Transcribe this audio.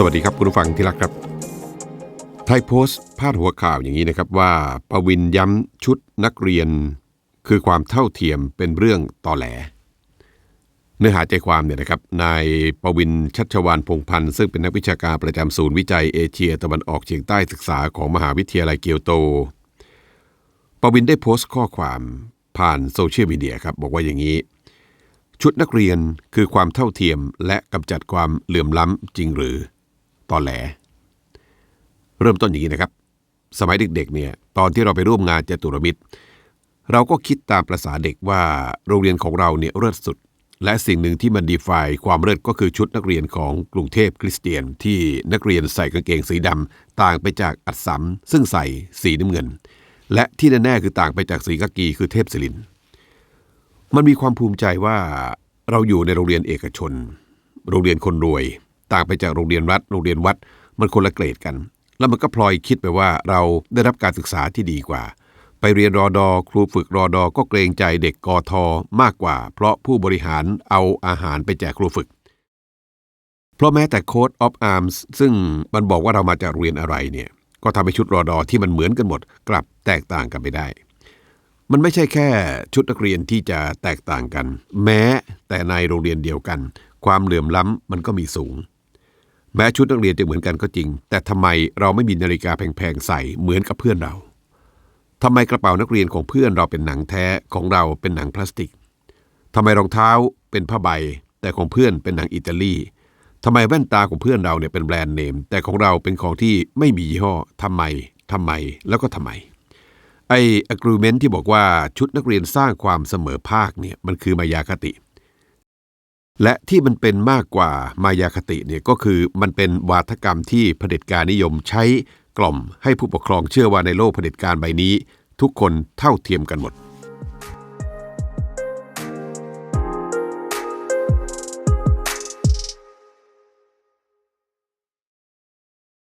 สวัสดีครับคุณผู้ฟังที่รักครับ ไทยโพสต์พาดหัวข่าวอย่างนี้นะครับว่าปวินย้ำชุดนักเรียน คือความเท่าเทียมเป็นเรื่องตอแหล เนื้อหาใจความเนี่ยนะครับนายปวินชัชวานพงพันธ์ซึ่งเป็นนักวิชาการประจำศูนย์วิจัยเอเชียตะวันออกเฉียงใต้ศึกษาของมหาวิทยาลัยเกียวโตปวินได้โพสต์ข้อความผ่านโซเชียลมีเดียครับบอกว่าอย่างนี้ ชุดนักเรียนคือความเท่าเทียมและกำจัดความเหลื่อมล้ำจริงหรือ ตอแหล เริ่มต้นอย่างนี้นะครับ สมัยเด็กๆเนี่ยตอนที่เราไปร่วมงานจตุรมิตร เราก็คิดตามประษาเด็กว่าโรงเรียนของเราเนี่ยเลิศสุด และสิ่งหนึ่งที่มันดีไฟความเลิศก็คือชุดนักเรียนของกรุงเทพคริสเตียน ที่นักเรียนใส่กางเกงสีดำต่างไปจากอัดสำซึ่งใส่สีน้ำเงิน และที่แน่ๆคือต่างไปจากสีกากีคือเทพศิลินมันมีความภูมิใจว่าเราอยู่ในโรงเรียนเอกชน โรงเรียนคนรวย ต่างไปจากโรงเรียนรัฐโรงเรียนวัดมันคนละเกรดกัน แล้วมันก็พลอยคิดไปว่าเราได้รับการศึกษาที่ดีกว่า ไปเรียนรอดอครูฝึกรอดอก็เกรงใจเด็กกอทอมากกว่า เพราะผู้บริหารเอาอาหารไปแจกครูฝึก เพราะแม้แต่โค้ดออฟอาร์มส์ซึ่งมันบอกว่าเรามาจากเรียนอะไรเนี่ยก็ทำให้ชุดรอดอที่มันเหมือนกันหมด กลับแตกต่างกันไปได้ มันไม่ใช่แค่ชุดนักเรียนที่จะแตกต่างกัน แม้แต่ในโรงเรียนเดียวกัน ความเหลื่อมล้ำมันก็มีสูง แม้ชุดนักเรียนจะเหมือนกันก็จริง แต่ทำไมเราไม่มีนาฬิกาแพงๆใส่เหมือนกับเพื่อนเราทำไมกระเป๋านักเรียนของเพื่อนเราเป็นหนังแท้ของเราเป็นหนังพลาสติกทำไมรองเท้าเป็นผ้าใบ แต่ของเพื่อนเป็นหนังอิตาลีทำไมแว่นตาของเพื่อนเราเนี่ยเป็นแบรนด์เนม แต่ของเราเป็นของที่ไม่มียี่ห้อทำไมทำไมแล้วก็ทำไมไอ้ agreement ที่บอกว่าชุดนักเรียนสร้างความเสมอภาคเนี่ยมันคือมายาคติ และที่มันเป็นมากกว่ามายาคติเนี่ยก็คือมันเป็นวาทกรรมที่เผด็จการนิยมใช้กล่อมให้ผู้ปกครองเชื่อว่าในโลกเผด็จการใบนี้ ทุกคนเท่าเทียมกันหมด